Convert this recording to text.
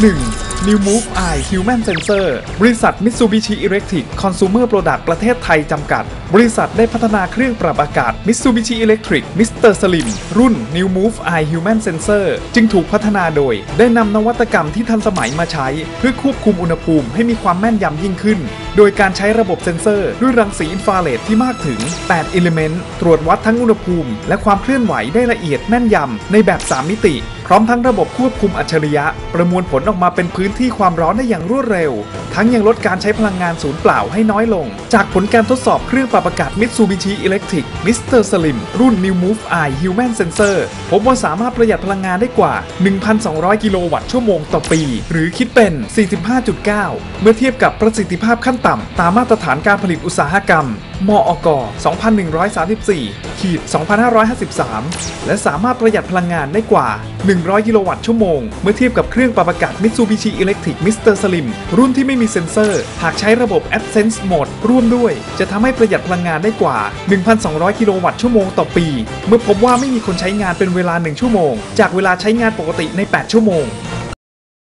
1. New Move Eye Human Sensor บริษัท Mitsubishi Electric Consumer Product ประเทศไทยจำกัด บริษัทได้พัฒนาเครื่องปรับอากาศ Mitsubishi Electric Mr. Slim รุ่น New Move Eye Human Sensor จึงถูกพัฒนาโดย ได้นำนวัตกรรมที่ทันสมัยมาใช้ เพื่อควบคุมอุณหภูมิให้มีความแม่นยำยิ่งขึ้น โดยการใช้ระบบเซ็นเซอร์ด้วยรังสีอินฟราเรดที่มากถึง8อิเลเมนต์ตรวจวัดทั้งอุณหภูมิ และความเคลื่อนไหวได้ละเอียดแม่นยำในแบบ 3 มิติ พร้อมทั้งระบบควบคุมอัจฉริยะ ประมวลผลออกมาเป็นพื้นที่ความร้อนได้อย่างรวดเร็ว ทั้งยังลดการใช้พลังงานศูนย์เปล่าให้น้อยลง จากผลการทดสอบเครื่องปรับอากาศ Mitsubishi Electric Mr. Slim รุ่น New Move Eye Human Sensor พบว่าสามารถประหยัดพลังงานได้กว่า 1,200 กิโลวัตต์ชั่วโมงต่อปี หรือคิดเป็น 45.9 เมื่อเทียบกับประสิทธิภาพขั้นต่ำตามมาตรฐานการผลิตอุตสาหกรรม มอก2134ขีด2553 และสามารถประหยัดพลังงานได้กว่า100 กิโลวัตต์ชั่วโมง เมื่อเทียบกับเครื่องปรับอากาศ Mitsubishi Electric Mr. Slim รุ่นที่ไม่มีเซ็นเซอร์ หากใช้ระบบ AdSense Mode ร่วมด้วย จะทำให้ประหยัดพลังงานได้กว่า 1,200 กิโลวัตต์ชั่วโมงต่อปี เมื่อพบว่าไม่มีคนใช้งานเป็นเวลา 1 ชั่วโมง จากเวลาใช้งานปกติใน 8 ชั่วโมง